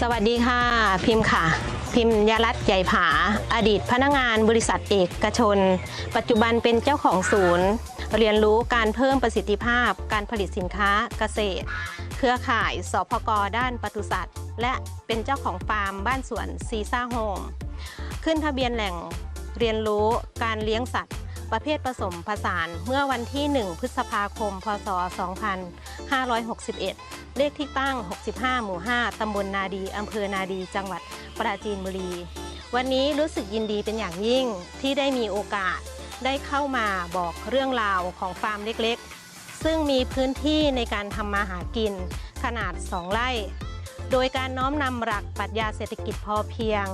สวัสดีค่ะ พิมพ์ค่ะ พิมพ์ยารัตใหญ่ผา อดีตพนักงานบริษัทเอกชน ปัจจุบันเป็นเจ้าของศูนย์ เรียนรู้การเพิ่มประสิทธิภาพ การผลิตสินค้าเกษตร เครือข่ายสพกด้านปศุสัตว์ และเป็นเจ้าของฟาร์มบ้านสวนซีซ่าโฮมขึ้นทะเบียนแหล่งเรียนรู้การเลี้ยงสัตว์ ประเภทผสมผสานเมื่อวันที่ 1 พฤษภาคม พศ 2561 เลขที่ตั้ง 65 หมู่ 5 ตำบลนาดี อำเภอนาดี จังหวัดปราจีนบุรี วันนี้รู้สึกยินดีเป็นอย่างยิ่งที่ได้มีโอกาสได้เข้ามาบอกเรื่องราวของฟาร์มเล็กๆ ซึ่งมีพื้นที่ในการทำมาหากินขนาด 2 ไร่ โดยการน้อมนำหลักปรัชญาเศรษฐกิจพอเพียง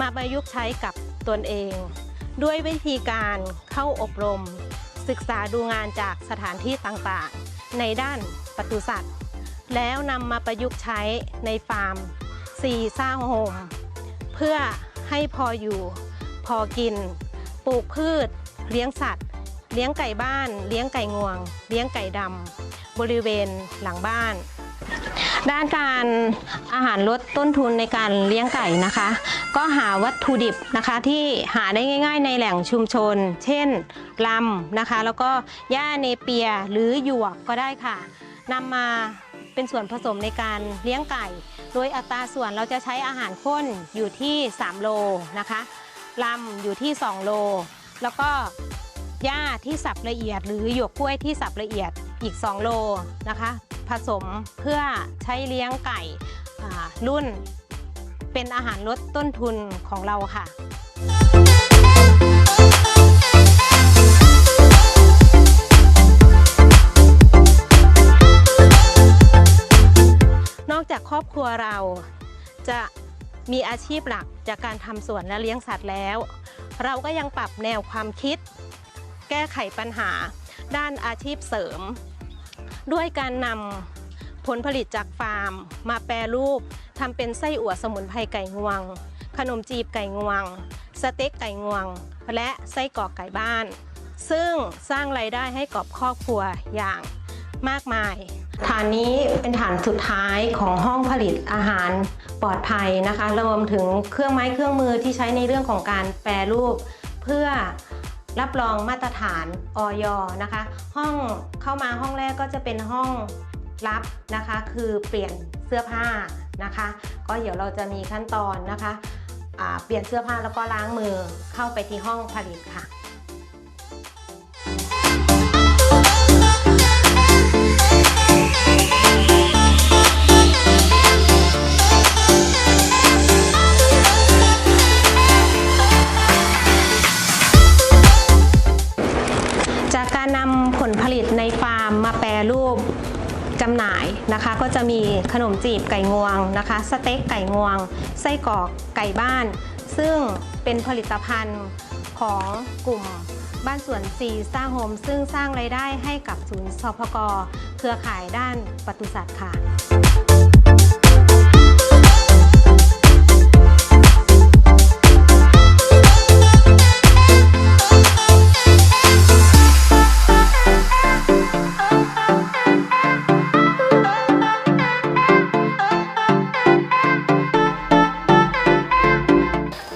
มาประยุกต์ใช้กับตนเอง ด้วยวิธีการเข้าอบรม ศึกษาดูงานจากสถานที่ต่างๆ ในด้านปศุสัตว์ แล้วนำมาประยุกต์ใช้ในฟาร์มซีซ่าโฮมเพื่อให้พออยู่ พอกิน ปลูกพืช เลี้ยงสัตว์ เลี้ยงไก่บ้าน เลี้ยงไก่งวง เลี้ยงไก่ดำบริเวณหลังบ้าน ด้านการอาหารลดต้นทุนในการเลี้ยงไก่นะคะ ก็หาวัตถุดิบนะคะที่หาได้ง่าย ๆ ในแหล่งชุมชน เช่นลำนะคะ แล้วก็หญ้าเนเปียหรือหยวกก็ได้ค่ะนำมาเป็นส่วนผสมในการเลี้ยงไก่ โดยอัตราส่วนเราจะใช้อาหารข้นอยู่ที่ 3 โลนะคะลำอยู่ที่ 2 โล แล้วก็หญ้าที่สับละเอียด หรือหยวกกล้วยที่สับละเอียดอีก 2 โลนะคะ ผสมเพื่อใช้เลี้ยงไก่รุ่น เป็นอาหารลดต้นทุนของเราค่ะนอกจากครอบครัวเราจะมีอาชีพหลักจากการทำสวนและเลี้ยงสัตว์แล้ว เราก็ยังปรับแนวความคิด แก้ไขปัญหา ด้านอาชีพเสริม ด้วยการนำผลผลิตจากฟาร์ม มาแปรรูปทำเป็นไส้อั่วสมุนไพรไก่งวง ขนมจีบไก่งวง สเต็กไก่งวง และไส้กรอกไก่บ้าน ซึ่งสร้างรายได้ให้กับครอบครัวอย่างมากมาย ฐานนี้เป็นฐานสุดท้ายของห้องผลิตอาหารปลอดภัยนะคะรวมถึงเครื่องไม้เครื่องมือที่ใช้ในเรื่องของการแปรรูป เพื่อ รับรองมาตรฐานออยนะคะ ห้องเข้ามาห้องแรกก็จะเป็นห้องรับนะคะ คือเปลี่ยนเสื้อผ้านะคะ ก็เดี๋ยวเราจะมีขั้นตอนนะคะเปลี่ยนเสื้อผ้าแล้วก็ล้างมือเข้าไปที่ห้องผลิตค่ะ นำผลผลิตในฟาร์มมาแปรรูปจำหน่ายนะคะ ก็จะมีขนมจีบไก่งวงนะคะ สเต็กไก่งวง ไส้กรอกไก่บ้าน ซึ่งเป็นผลิตภัณฑ์ของกลุ่มบ้านสวนซีซ่าโฮม ซึ่งสร้างไรายได้ให้กับศูนย์สพกเครือข่ายด้านปศุสัตว์ค่ะ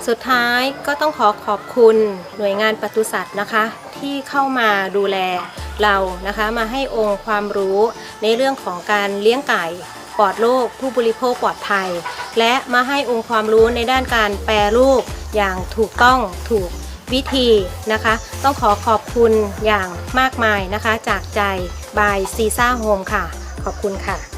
สุดท้ายก็ต้องขอขอบคุณหน่วยงานปศุสัตว์นะคะ ที่เข้ามาดูแลเรานะคะ มาให้องค์ความรู้ในเรื่องของการเลี้ยงไก่ปลอดโรคผู้บริโภคปลอดภัย และมาให้องค์ความรู้ในด้านการแปรรูปอย่างถูกต้องถูกวิธีนะคะ ต้องขอขอบคุณอย่างมากมายนะคะ จากใจบายซีซ่าโฮมค่ะ ขอบคุณค่ะ